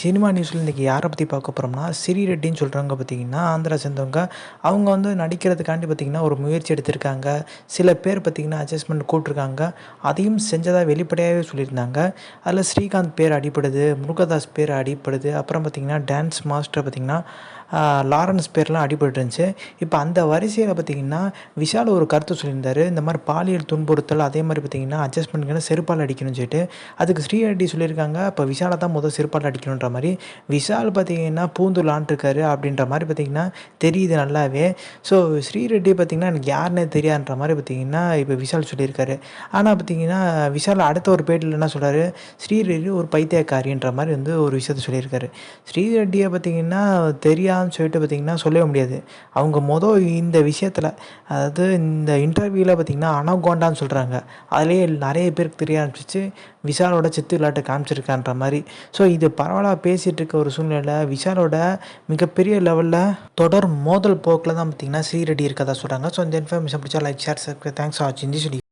Cinema நியூஸில் இன்றைக்கி யாரை பற்றி பார்க்க போகிறோம்னா சிறி ரெட்டின்னு சொல்கிறவங்க பார்த்தீங்கன்னா ஆந்திரா சேர்ந்தவங்க. அவங்க வந்து நடிக்கிறதுக்காண்டி பார்த்திங்கன்னா ஒரு முயற்சி எடுத்திருக்காங்க. சில பேர் பார்த்திங்கன்னா அட்ஜஸ்ட்மெண்ட் கூட்டிருக்காங்க அதையும் செஞ்சதாக வெளிப்படையாகவே சொல்லியிருந்தாங்க. அதில் ஸ்ரீகாந்த் பேர் அடிப்படுது முருகதாஸ் பேர் அடிப்படுது அப்புறம் பார்த்திங்கன்னா டான்ஸ் மாஸ்டர் பார்த்திங்கன்னா லாரன்ஸ் பேர்லாம் அடிபட்டு இருந்துச்சு இப்போ அந்த வரிசையில் பார்த்திங்கன்னா விஷால் ஒரு கருத்து சொல்லியிருந்தார். இந்த மாதிரி பாலியல் துன்புறுத்தல் அதே மாதிரி பார்த்திங்கன்னா அட்ஜஸ்ட்மெண்ட்க்கு செருப்பால் அடிக்கணும்னு சொல்லிட்டு. அதுக்கு ஸ்ரீரெட்டி சொல்லியிருக்காங்க. இப்போ விஷாலை தான் முதல் செருப்பால் அடிக்கணுன்ற மாதிரி. விஷால் பார்த்திங்கன்னா பூந்து இருக்காரு அப்படின்ற மாதிரி பார்த்திங்கன்னா தெரியுது நல்லாவே. ஸோ ஸ்ரீரெட்டி பார்த்திங்கன்னா எனக்கு யாருன்னே தெரியாதுன்ற மாதிரி பார்த்திங்கன்னா இப்போ விஷால் சொல்லியிருக்காரு. ஆனால் பார்த்திங்கன்னா விஷால் அடுத்த ஒரு பேட்டில் என்ன சொல்கிறாரு ஸ்ரீரெட்டி ஒரு பைத்தியக்காரின்ற மாதிரி வந்து ஒரு விஷயத்த சொல்லியிருக்காரு. ஸ்ரீரெட்டியை பார்த்திங்கன்னா தெரியாது தெரியாதுன்னு சொல்லிட்டு பார்த்திங்கன்னா சொல்லவே முடியாது. அவங்க மொதல் இந்த விஷயத்தில் அதாவது இந்த இன்டர்வியூவில் பார்த்திங்கன்னா அனகோண்டான்னு சொல்கிறாங்க அதிலேயே நிறைய பேருக்கு தெரிய ஆரம்பிச்சிச்சு. விஷாலோட சித்து விளையாட்டு காமிச்சிருக்கான்ற மாதிரி. ஸோ இது பரவலாக பேசிகிட்டு இருக்க ஒரு சூழ்நிலை விஷாலோட மிகப்பெரிய லெவலில் தொடர் மோதல் போக்கில் தான் பார்த்திங்கன்னா சீரடி இருக்கதா சொல்கிறாங்க ஸோ இந்த இன்ஃபர்மேஷன் பிடிச்சா லைக் ஷேர் சப்ஸ்கிரைப் தேங்க்ஸ் ஆச்சு வாட்சிங்